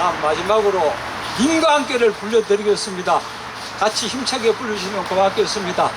다음 마지막으로 인과 함께를 불러드리겠습니다. 같이 힘차게 불러주시면 고맙겠습니다.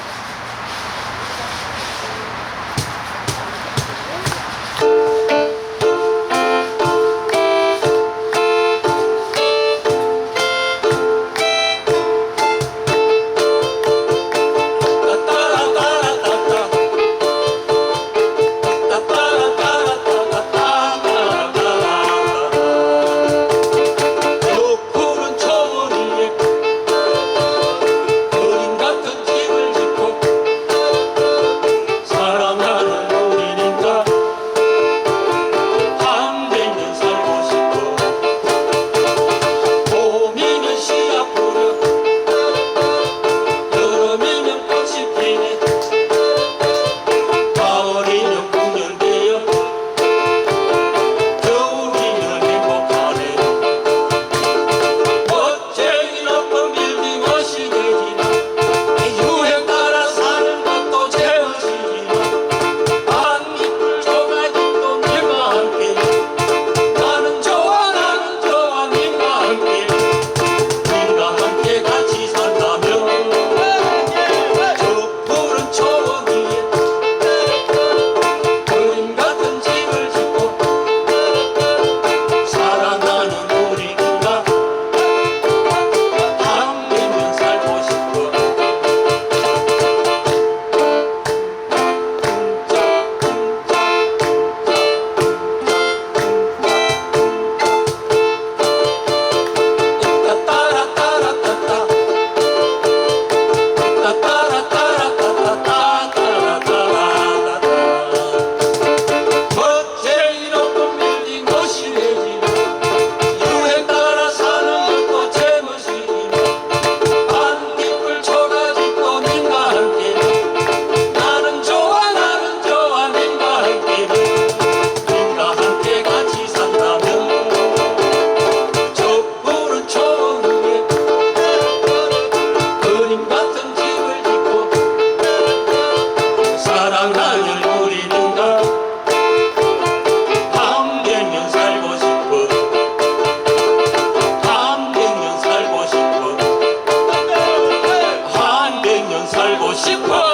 살고 싶어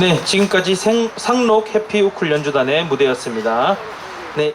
네 지금까지 생, 상록 해피 우클 연주단의 무대였습니다 네.